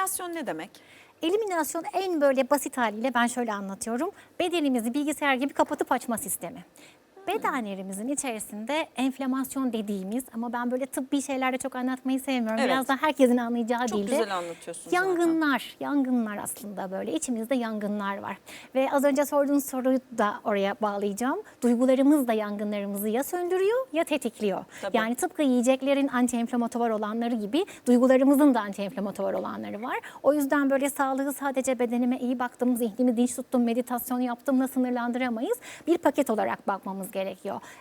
Eliminasyon ne demek? Eliminasyon en böyle basit haliyle ben şöyle anlatıyorum. Bedenimizi bilgisayar gibi kapatıp açma sistemi. Bedenlerimizin içerisinde enflamasyon dediğimiz ama ben böyle tıbbi şeylerde çok anlatmayı sevmiyorum. Evet. Biraz da herkesin anlayacağı Çok dilde. güzel anlatıyorsun zaten. Yangınlar, yangınlar aslında böyle içimizde yangınlar var. Ve az önce sorduğun soruyu da oraya bağlayacağım. Duygularımız da yangınlarımızı ya söndürüyor ya tetikliyor. Tabii. Yani tıpkı yiyeceklerin antiinflamatuar olanları gibi duygularımızın da antiinflamatuar olanları var. O yüzden böyle sağlığı sadece bedenime iyi baktım, zihnimi dinç tuttum, meditasyon yaptımla sınırlandıramayız. Bir paket olarak bakmamız gerekiyor.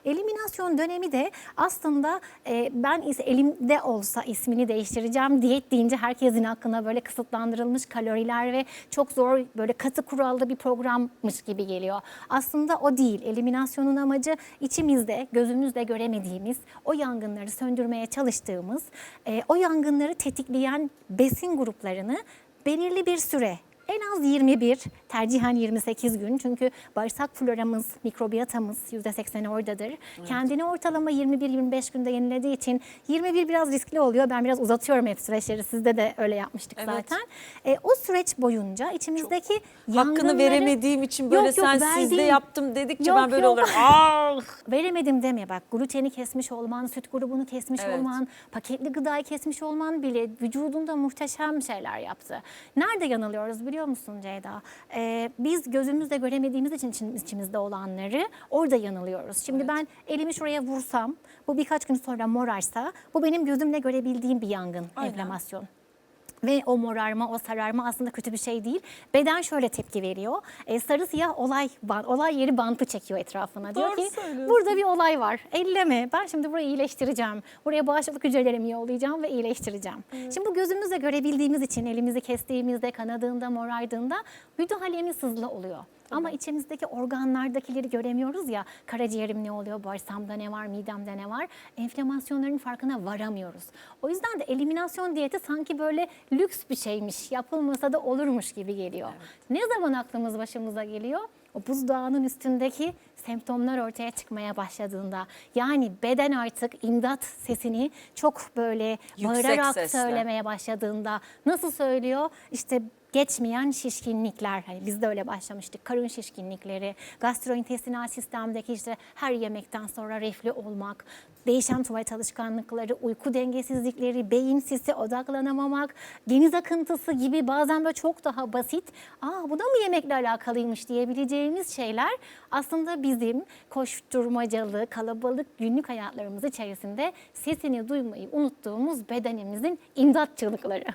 Eliminasyon dönemi de aslında e, ben elimde olsa ismini değiştireceğim. Diyet deyince herkesin hakkında böyle kısıtlandırılmış kaloriler ve çok zor böyle katı kurallı bir programmış gibi geliyor. Aslında o değil. Eliminasyonun amacı içimizde gözümüzle göremediğimiz o yangınları söndürmeye çalıştığımız e, o yangınları tetikleyen besin gruplarını belirli bir süre en az 21, tercihen 28 gün. Çünkü bağırsak floramız, mikrobiyotamız %80 oradadır. Kendini ortalama 21-25 günde yenilediği için 21 biraz riskli oluyor. Ben biraz uzatıyorum hep süreçleri. Sizde de öyle yapmıştık Evet. zaten. E, o süreç boyunca içimizdeki Hakkını yangınları... veremediğim için böyle Yok, yok, sen sizde verdiğim- yaptım dedikçe Yok, ben böyle yok. olurum. Ah! Veremedim deme bak gluteni kesmiş olman, süt grubunu kesmiş Evet. olman, paketli gıdayı kesmiş olman bile vücudunda muhteşem şeyler yaptı. Nerede yanılıyoruz biliyor musun Ceyda? Ee, biz gözümüzle göremediğimiz için içim- içimizde olanları orada yanılıyoruz. Şimdi ben elimi şuraya vursam, bu birkaç gün sonra morarsa bu benim gözümle görebildiğim bir yangın, Aynen. enflamasyon. Ve o morarma, o sararma aslında kötü bir şey değil. Beden şöyle tepki veriyor. E, sarı siyah olay olay yeri bantı çekiyor etrafına. Diyor Doğru ki burada bir olay var. Elleme. Ben şimdi burayı iyileştireceğim. Buraya bağışıklık hücrelerimi yollayacağım ve iyileştireceğim. Şimdi bu gözümüzle görebildiğimiz için elimizi kestiğimizde, kanadığında, morardığında müdahalemiz hızlı oluyor. Ama içimizdeki organlardakileri göremiyoruz ya. Karaciğerim ne oluyor, bağırsağımda ne var, midemde ne var. Enflamasyonların farkına varamıyoruz. O yüzden de eliminasyon diyeti sanki böyle lüks bir şeymiş, yapılmasa da olurmuş gibi geliyor. Ne zaman aklımız başımıza geliyor? O buzdağının üstündeki semptomlar ortaya çıkmaya başladığında. Yani beden artık imdat sesini çok böyle Yüksek bağırarak sesle. söylemeye başladığında. Nasıl söylüyor? İşte geçmeyen şişkinlikler. Hani biz de öyle başlamıştık. Karın şişkinlikleri, gastrointestinal sistemdeki işte her yemekten sonra reflü olmak, değişen tuvalet alışkanlıkları, uyku dengesizlikleri, beyin sisi, odaklanamamak, deniz akıntısı gibi bazen böyle çok daha basit, aa bu da mı yemekle alakalıymış diyebileceğimiz şeyler aslında bizim koşturmacalı, kalabalık günlük hayatlarımız içerisinde sesini duymayı unuttuğumuz bedenimizin imdat çığlıkları.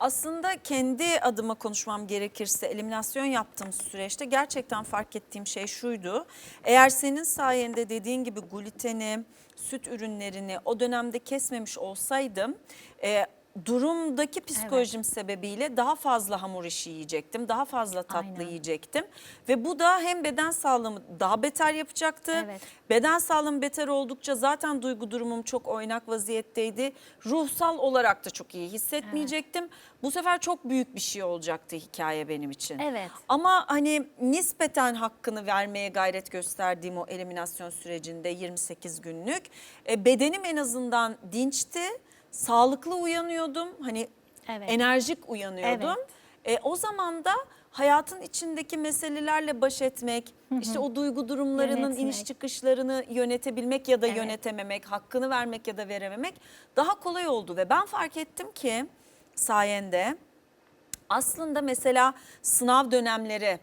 Aslında kendi adıma konuşmam gerekirse eliminasyon yaptığım süreçte gerçekten fark ettiğim şey şuydu. Eğer senin sayende dediğin gibi gluteni, süt ürünlerini o dönemde kesmemiş olsaydım e, durumdaki psikolojim sebebiyle daha fazla hamur işi yiyecektim. Daha fazla tatlı Aynen. yiyecektim. Ve bu da hem beden sağlığımı daha beter yapacaktı. Evet. Beden sağlığım beter oldukça zaten duygu durumum çok oynak vaziyetteydi. Ruhsal olarak da çok iyi hissetmeyecektim. Bu sefer çok büyük bir şey olacaktı hikaye benim için. Evet. Ama hani nispeten hakkını vermeye gayret gösterdiğim o eliminasyon sürecinde 28 günlük e, bedenim en azından dinçti. Sağlıklı uyanıyordum. Hani Evet. enerjik uyanıyordum. Evet. E, o zaman da hayatın içindeki meselelerle baş etmek, işte o duygu durumlarının Yönetmek. iniş çıkışlarını yönetebilmek ya da Evet. yönetememek, hakkını vermek ya da verememek daha kolay oldu ve ben fark ettim ki sayende aslında mesela sınav dönemleri,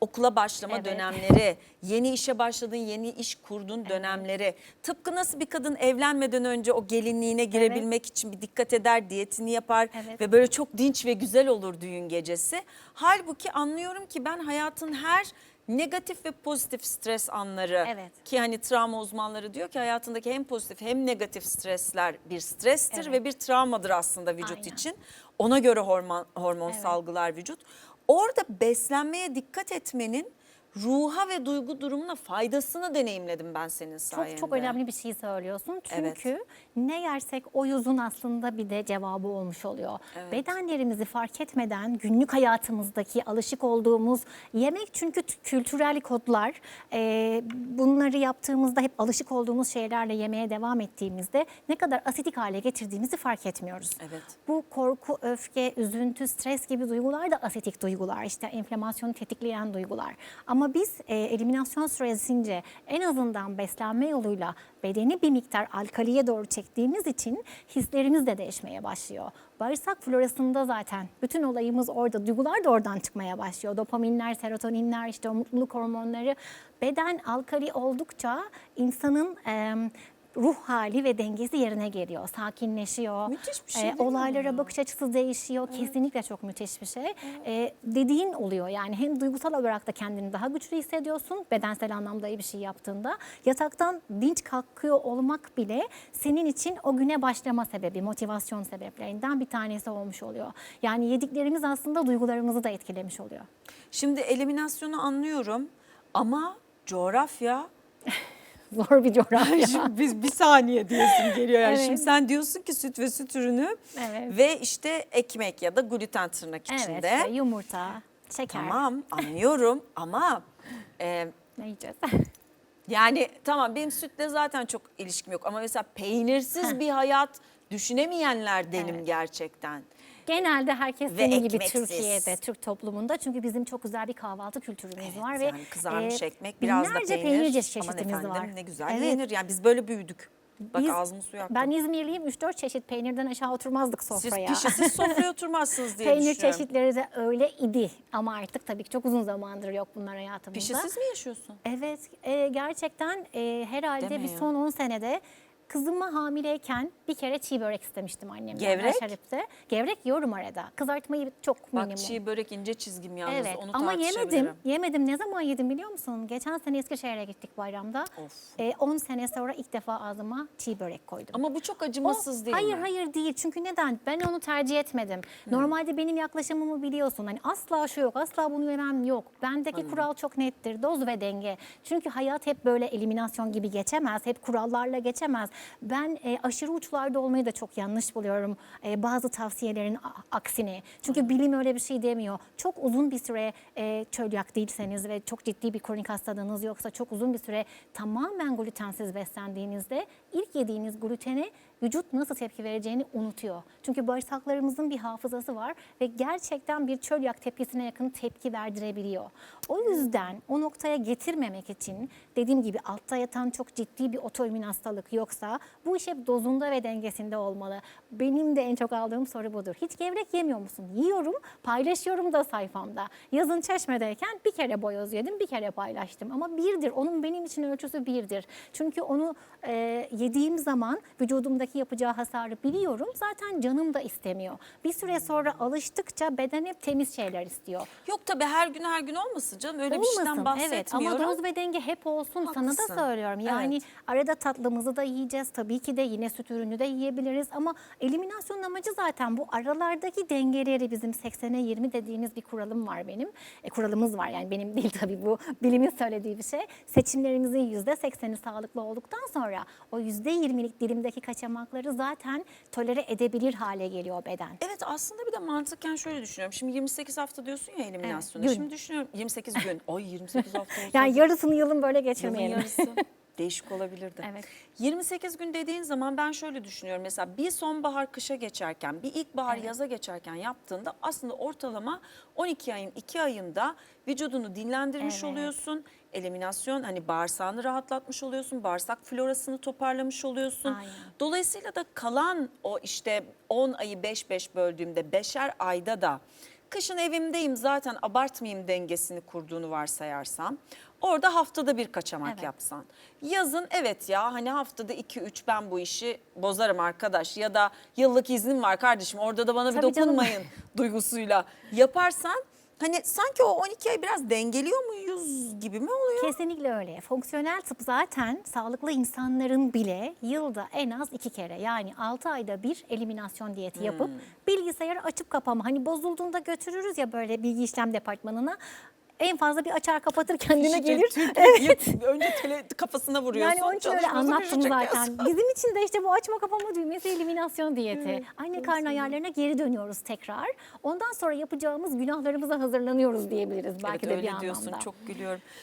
okula başlama Evet. dönemleri, yeni işe başladığın, yeni iş kurduğun dönemleri, tıpkı nasıl bir kadın evlenmeden önce o gelinliğine girebilmek için bir dikkat eder, diyetini yapar Evet. ve böyle çok dinç ve güzel olur düğün gecesi. Halbuki anlıyorum ki ben hayatın her negatif ve pozitif stres anları Evet. ki hani travma uzmanları diyor ki hayatındaki hem pozitif hem negatif stresler bir strestir Evet. ve bir travmadır aslında vücut Aynen. için. Ona göre hormon hormon Evet. salgılar vücut. Orada beslenmeye dikkat etmenin ruha ve duygu durumuna faydasını deneyimledim ben senin sayende. Çok çok önemli bir şey söylüyorsun. Evet. Çünkü ne yersek o yüzün aslında bir de cevabı olmuş oluyor. Bedenlerimizi fark etmeden günlük hayatımızdaki alışık olduğumuz yemek çünkü kültürel kodlar e, bunları yaptığımızda hep alışık olduğumuz şeylerle yemeye devam ettiğimizde ne kadar asitik hale getirdiğimizi fark etmiyoruz. Evet. Bu korku, öfke, üzüntü, stres gibi duygular da asitik duygular. İşte enflamasyonu tetikleyen duygular. Ama biz e, eliminasyon süresince en azından beslenme yoluyla bedeni bir miktar alkaliye doğru çektiğimiz için hislerimiz de değişmeye başlıyor. Bağırsak florasında zaten bütün olayımız orada. Duygular da oradan çıkmaya başlıyor. Dopaminler, serotoninler, işte o mutluluk hormonları. Beden alkali oldukça insanın e, ruh hali ve dengesi yerine geliyor. Sakinleşiyor. Müthiş bir şey mi Olaylara bu? bakış açısı değişiyor. Kesinlikle çok müthiş bir şey. Ee, dediğin oluyor yani hem duygusal olarak da kendini daha güçlü hissediyorsun. Bedensel anlamda iyi bir şey yaptığında. Yataktan dinç kalkıyor olmak bile senin için o güne başlama sebebi, motivasyon sebeplerinden bir tanesi olmuş oluyor. Yani yediklerimiz aslında duygularımızı da etkilemiş oluyor. Şimdi eliminasyonu anlıyorum ama coğrafya Zor bir coğrafya. Şimdi biz bir saniye diyesim geliyor yani. Evet. Şimdi sen diyorsun ki süt ve süt ürünü Evet. ve işte ekmek ya da gluten tırnak içinde. evet, yumurta, şeker. Tamam anlıyorum ama e, Ne yiyeceğiz? yani tamam benim sütle zaten çok ilişkim yok ama mesela peynirsiz bir hayat düşünemeyenlerdenim Evet. gerçekten. Genelde herkes Ve senin gibi. Türkiye'de, Türk toplumunda çünkü bizim çok güzel bir kahvaltı kültürümüz Evet, var ve yani kızarmış e, ekmek biraz da binlerce peynir. peynir Aman çeşitimiz efendim var. ne güzel Evet. yenir yani biz böyle büyüdük. Bak Biz- ağzımı suyu aktı. Ben İzmirliyim 3-4 çeşit peynirden aşağı oturmazdık Siz sofraya. pişesiz sofraya oturmazsınız diye Peynir düşünüyorum. çeşitleri de öyle idi ama artık tabii ki çok uzun zamandır yok bunlar hayatımızda. Pişesiz mi yaşıyorsun? Evet e, gerçekten e, herhalde Deme bir son 10 senede kızıma hamileyken bir kere çiğ börek istemiştim annemden. Gevrek? Şerif'te. Gevrek yiyorum arada. Kızartmayı çok minimum. Bak çiğ börek ince çizgim yalnız Evet onu ama yemedim. Yemedim. Ne zaman yedim biliyor musun? Geçen sene Eskişehir'e gittik bayramda. Of. Ee, 10 sene sonra ilk defa ağzıma çiğ börek koydum. Ama bu çok O- acımasız değil hayır mi? hayır değil. Çünkü neden? Ben onu tercih etmedim. Normalde benim yaklaşımımı biliyorsun. Hani asla şu yok, asla bunu yemem yok. Bendeki kural çok nettir. Doz ve denge. Çünkü hayat hep böyle eliminasyon gibi geçemez. Hep kurallarla geçemez. Ben e, aşırı uçlarda olmayı da çok yanlış buluyorum. E, bazı tavsiyelerin aksine. Çünkü bilim öyle bir şey demiyor. Çok uzun bir süre e, çölyak değilseniz ve çok ciddi bir kronik hastalığınız yoksa çok uzun bir süre tamamen glutensiz beslendiğinizde ilk yediğiniz glutene vücut nasıl tepki vereceğini unutuyor. Çünkü bağırsaklarımızın bir hafızası var ve gerçekten bir çölyak tepkisine yakın tepki verdirebiliyor. O yüzden o noktaya getirmemek için dediğim gibi altta yatan çok ciddi bir otoimmün hastalık yoksa bu iş hep dozunda ve dengesinde olmalı. Benim de en çok aldığım soru budur. Hiç gevrek yemiyor musun? Yiyorum, paylaşıyorum da sayfamda. Yazın çeşmedeyken bir kere boyoz yedim, bir kere paylaştım. Ama birdir, onun benim için ölçüsü birdir. Çünkü onu e, yediğim zaman vücudumdaki yapacağı hasarı biliyorum. Zaten canım da istemiyor. Bir süre sonra alıştıkça beden hep temiz şeyler istiyor. Yok tabii her gün her gün olmasın canım öyle bir şeyden Olmasın, bahsetmiyorum. Evet ama doz ve denge hep olsun sana Haklısın. da söylüyorum. Yani Evet. arada tatlımızı da yiyeceğiz tabii ki de yine süt ürünü de yiyebiliriz ama eliminasyonun amacı zaten bu aralardaki dengeleri bizim 80'e 20 dediğimiz bir kuralım var benim. E, kuralımız var yani benim değil tabii bu bilimin söylediği bir şey. Seçimlerimizin %80'i sağlıklı olduktan sonra o %20'lik dilimdeki kaçamakları zaten tolere edebilir hale geliyor beden. Evet aslında bir de mantıken şöyle düşünüyorum. Şimdi 28 hafta diyorsun ya eliminasyona. Evet, gün. Şimdi düşünüyorum 28 gün. Ay 28 hafta olsa Yani yarısını yılın böyle yılın geçirmeyelim. yarısı. Değişik olabilirdi. Evet. 28 gün dediğin zaman ben şöyle düşünüyorum. Mesela bir sonbahar kışa geçerken, bir ilkbahar yaza geçerken yaptığında aslında ortalama 12 ayın 2 ayında vücudunu dinlendirmiş Evet. oluyorsun. Eliminasyon hani bağırsağını rahatlatmış oluyorsun. Bağırsak florasını toparlamış oluyorsun. Aynen. Dolayısıyla da kalan o işte 10 ayı 5-5 böldüğümde 5'er ayda da kışın evimdeyim zaten abartmayayım dengesini kurduğunu varsayarsam orada haftada bir kaçamak Evet. yapsan. Yazın evet ya hani haftada 2-3 ben bu işi bozarım arkadaş ya da yıllık iznim var kardeşim orada da bana bir Tabii canım. dokunmayın duygusuyla yaparsan hani sanki o 12 ay biraz dengeliyor muyuz gibi mi oluyor? Kesinlikle öyle. Fonksiyonel tıp zaten sağlıklı insanların bile yılda en az iki kere yani 6 ayda bir eliminasyon diyeti yapıp bilgisayarı açıp kapama. Hani bozulduğunda götürürüz ya böyle bilgi işlem departmanına. En fazla bir açar kapatır kendine gelir. Türkiye önce tele, kafasına vuruyorsun. Yani onun için öyle anlattım zaten. Bizim için de işte bu açma kapama düğmesi eliminasyon diyeti. Aynı karın ayarlarına geri dönüyoruz tekrar. Ondan sonra yapacağımız günahlarımıza hazırlanıyoruz diyebiliriz belki evet, de öyle bir anlamda. diyorsun çok gülüyorum.